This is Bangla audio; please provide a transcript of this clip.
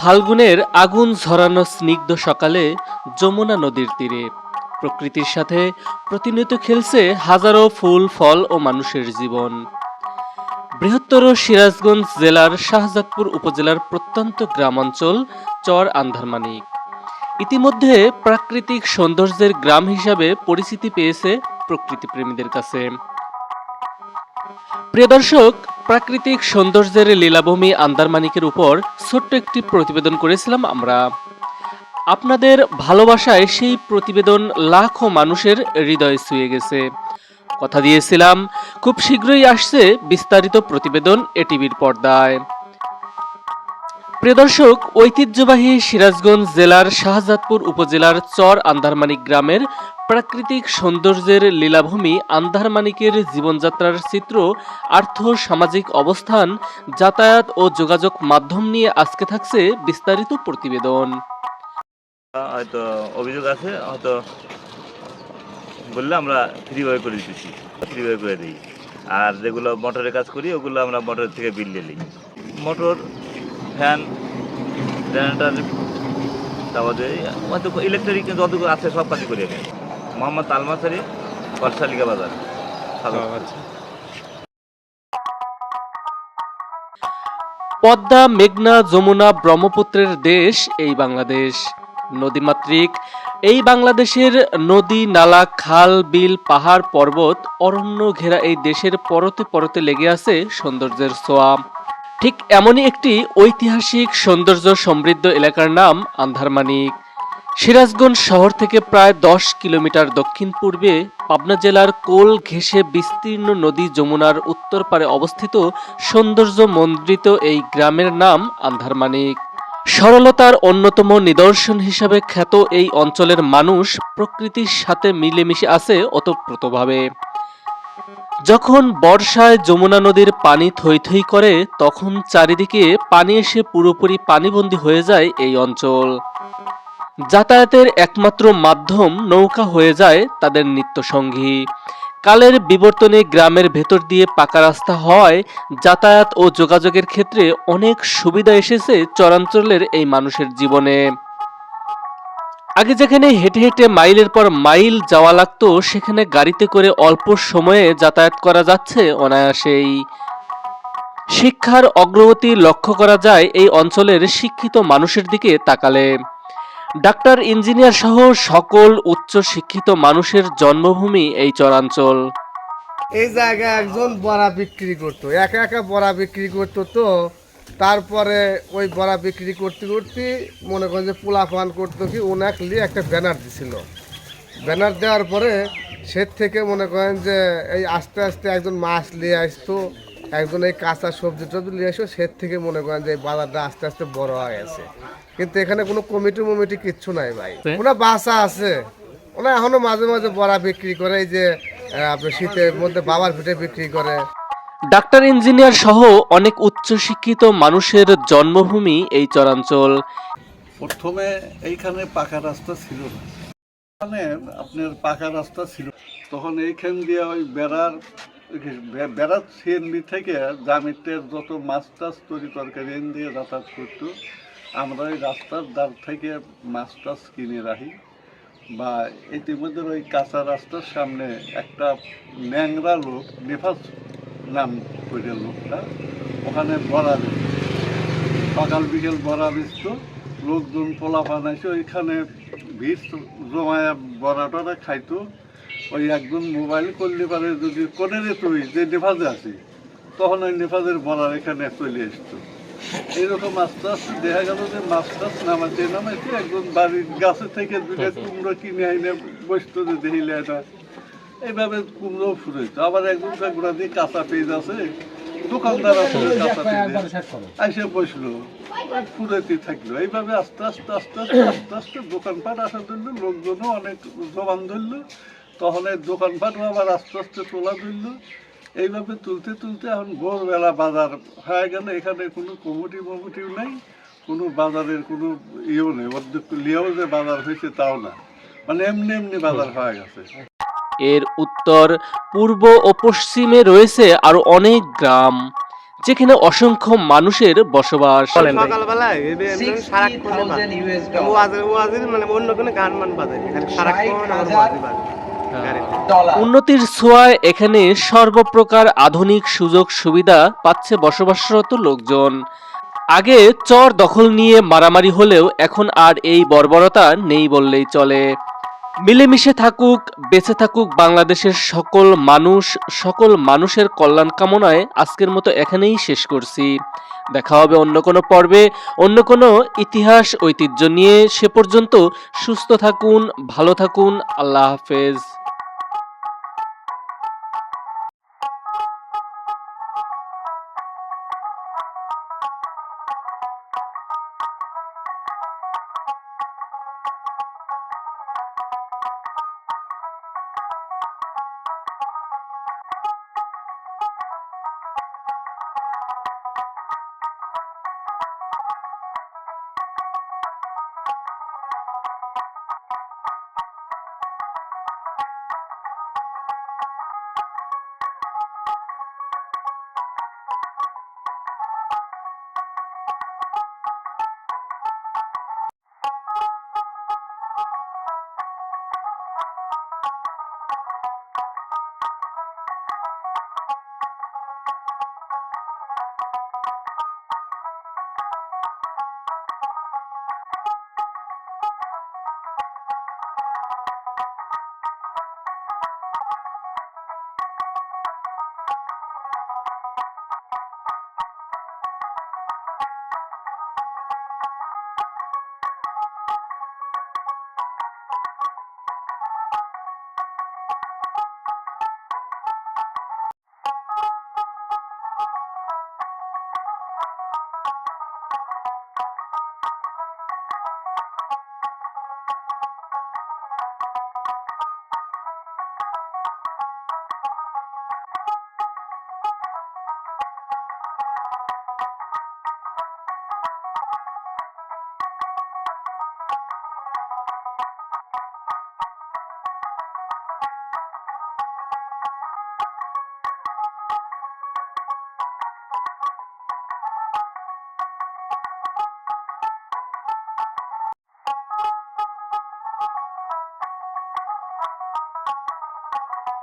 ফাল্গুনের আগুন ঝরানো স্নিগ্ধ সকালে যমুনা নদীর তীরে। প্রকৃতির সাথে প্রতিনিয়ত খেলছে হাজারো ফুল, ফল ও মানুষের জীবন। বৃহত্তর সিরাজগঞ্জ জেলার শাহজাদপুর উপজেলার প্রত্যন্ত গ্রামাঞ্চল চর আন্ধারমানিক ইতিমধ্যে প্রাকৃতিক সৌন্দর্যের গ্রাম হিসাবে পরিচিতি পেয়েছে প্রকৃতিপ্রেমীদের কাছে। প্রিয় দর্শক প্রাকৃতিক সৌন্দর্যের লীলাভূমি আন্দারমানিকের উপর ছোট্ট একটি প্রতিবেদন করেছিলাম আমরা। আপনাদের ভালোবাসায় সেই প্রতিবেদন লাখো মানুষের হৃদয় ছুঁয়ে গেছে। কথা দিয়েছিলাম, খুব শীঘ্রই আসছে বিস্তারিত প্রতিবেদন এটিভির পর্দায়। প্রিয় দর্শক, ঐতিহ্যবাহী সিরাজগঞ্জ জেলার শাহজাদপুর উপজেলার চর আন্দারমানিক গ্রামের প্রাকৃতিক সৌন্দর্যের লীলাভূমি আন্ধারমানিকের জীবনযাত্রার চিত্র, আর্থ সামাজিক অবস্থান, যাতায়াত ও যোগাযোগ মাধ্যম নিয়ে আজকে থাকছে বিস্তারিত প্রতিবেদন। হয়তো অভিযোগ আছে, হয়তো বললে আমরা ফ্রিভাবে করে দিতেছি ফ্রিভাবে করে দিই। আর যেগুলো মোটরের কাজ করি, ওগুলো আমরা মোটর থেকে বিল নিয়ে নিই মোটর, ফ্যান, জেনারেটার, তারপরে হয়তো ইলেকট্রিক যতগুলো আছে সব কাজ করি আমি। মোহাম্মদ আলমাসারি বর্ষালিকা বাজার। পদ্মা মেঘনা যমুনা ব্রহ্মপুত্রের দেশ এই বাংলাদেশ। নদীমাতৃক এই বাংলাদেশের নদী নালা খাল বিল পাহাড় পর্বত অরণ্য ঘেরা এই দেশের পরতে পরতে লেগে আছে সৌন্দর্যের ছোঁয়া। ঠিক এমনই একটি ঐতিহাসিক সৌন্দর্য সমৃদ্ধ এলাকার নাম আন্ধারমানিক। সিরাজগঞ্জ শহর থেকে প্রায় দশ কিলোমিটার দক্ষিণ পূর্বে পাবনা জেলার কোল ঘেঁষে বিস্তীর্ণ নদী যমুনার উত্তর পারে অবস্থিত সৌন্দর্য মন্ডিত এই গ্রামের নাম আন্ধারমানিক সরলতার অন্যতম নিদর্শন হিসাবে খ্যাত এই অঞ্চলের মানুষ প্রকৃতির সাথে মিলেমিশে আছে ওতপ্রোতভাবে। যখন বর্ষায় যমুনা নদীর পানি থই থই করে, তখন চারিদিকে পানি এসে পুরোপুরি পানিবন্দী হয়ে যায় এই অঞ্চল। যাতায়াতের একমাত্র মাধ্যম নৌকা হয়ে যায় তাদের নিত্যসঙ্গী। কালের বিবর্তনে গ্রামের ভেতর দিয়ে পাকা রাস্তা হওয়ায় যাতায়াত ও যোগাযোগের ক্ষেত্রে অনেক সুবিধা এসেছে চরাঞ্চলের এই মানুষের জীবনে। আগে যেখানে হেঁটে হেঁটে মাইলের পর মাইল যাওয়া লাগতো, সেখানে গাড়িতে করে অল্প সময়ে যাতায়াত করা যাচ্ছে অনায়াসেই। শিক্ষার অগ্রগতি লক্ষ্য করা যায় এই অঞ্চলের শিক্ষিত মানুষের দিকে তাকালে। ডাক্তার, ইঞ্জিনিয়ার সহ সকল উচ্চ শিক্ষিত মানুষের জন্মভূমি এই চরাঞ্চল। এই জায়গায় একজন বড়া বিক্রি করতো, একা একা বড়া বিক্রি করতো তো, তারপরে ওই বড়া বিক্রি করতে করতে মনে করেন যে পোলা পান করতো কি, ওনাক নিয়ে একটা ব্যানার দিছিল। ব্যানার দেওয়ার পরে সে থেকে মনে করেন যে এই আস্তে আস্তে একজন মাছ নিয়ে আসতো একজন এই কাঁচা সবজি টবজি নিয়ে আসতো সে থেকে মনে করেন যে বাজারটা আস্তে আস্তে বড় হয়ে গেছে। কিন্তু এখানে কোনো কমিটি মমিটি কিচ্ছু নাই ভাই। ওনা বাসা আছে। ওনা এখনও মাঝে মাঝে বড়া বিক্রি করে এই যে আপনার শীতের মধ্যে বাবার পিঠে বিক্রি করে। ডাক্তার ইঞ্জিনিয়ার সহ অনেক উচ্চ শিক্ষিত মানুষের জন্মভূমি এই চরাঞ্চল। প্রথমে এইখানে পাকা রাস্তা ছিল না। এখানে আপনার পাকা রাস্তা ছিল। তখন এইখান দিয়ে ওই বেড়ার বে- বেড়ার সিএনবি থেকে জামিতের যত মাছ টাছ তরি তরকারি এনে দিয়ে যাতায়াত করতো, আমরা ওই রাস্তার ধার থেকে মাছ টাছ কিনে রাখি। বা ইতিমধ্যে ওই কাঁচা রাস্তার সামনে একটা ন্যাংরা লোক নেফাস নাম করে লোকটা, ওখানে বড়া সকাল বিকেল বড়া বেচত, লোকজন পোলা বানাইছে ওইখানে ভিড় জমায়া বড়া টড়া খাইতো। ওই একজন মোবাইল করলে পারে যদি কোনে রে তুই যে নেফাজে আছে তখন ওই নেফাজের বড়ার এখানে চলে আসতো এইরকম আস্তে আস্তে দেখা গেল যে মাছ টাছ নামাইতে নামাইতে একজন বাড়ির গাছে থেকে দুটো কুমড়ো কিনে আইনে বসতো যে দেখিলে এটা এইভাবে কুমড়ো ফুরেছে আবার একজন গোড়া দিয়ে কাঁচা পেঁয়াজ আছে দোকানদার আছে কাঁচা পেঁয়াজ আইসে বসল ফুরেতে থাকল। এইভাবে আস্তে আস্তে আস্তে আস্তে আস্তে আস্তে দোকানপাট আসার জন্য লোকজনও অনেক জবান ধরলো। তখন এই দোকানপাটও আবার আস্তে আস্তে তোলা ধরলো এইভাবে তুলতে তুলতে এখন ভোরবেলা বাজার হয়ে গেল। এখানে কোনো কমিটি মমিটিও নেই কোনো বাজারের কোনো ইয়েও নেই। অর্ধেক লিয়েও যে বাজার হয়েছে তাও না। মানে এমনি এমনি বাজার হয়ে গেছে। এর উত্তর পূর্ব ও পশ্চিমে রয়েছে আরও অনেক গ্রাম যেখানে অসংখ্য মানুষের বসবাস। সকালবেলায় সারাক্ষণ মানে অন্য কোনো গান মান বাজে সারাক্ষণ উন্নতির ছোঁয়ায় এখানে সর্বপ্রকার আধুনিক সুযোগ সুবিধা পাচ্ছে বসবাসরত লোকজন। আগে চর দখল নিয়ে মারামারি হলেও এখন আর এই বর্বরতা নেই বললেই চলে। মিলেমিশে থাকুক বেঁচে থাকুক বাংলাদেশের সকল মানুষ সকল মানুষের কল্যাণ কামনায় আজকের মতো এখানেই শেষ করছি। দেখা হবে অন্য কোনো পর্বে অন্য কোনো ইতিহাস ঐতিহ্য নিয়ে। সে পর্যন্ত সুস্থ থাকুন ভালো থাকুন আল্লাহ হাফেজ। Thank you.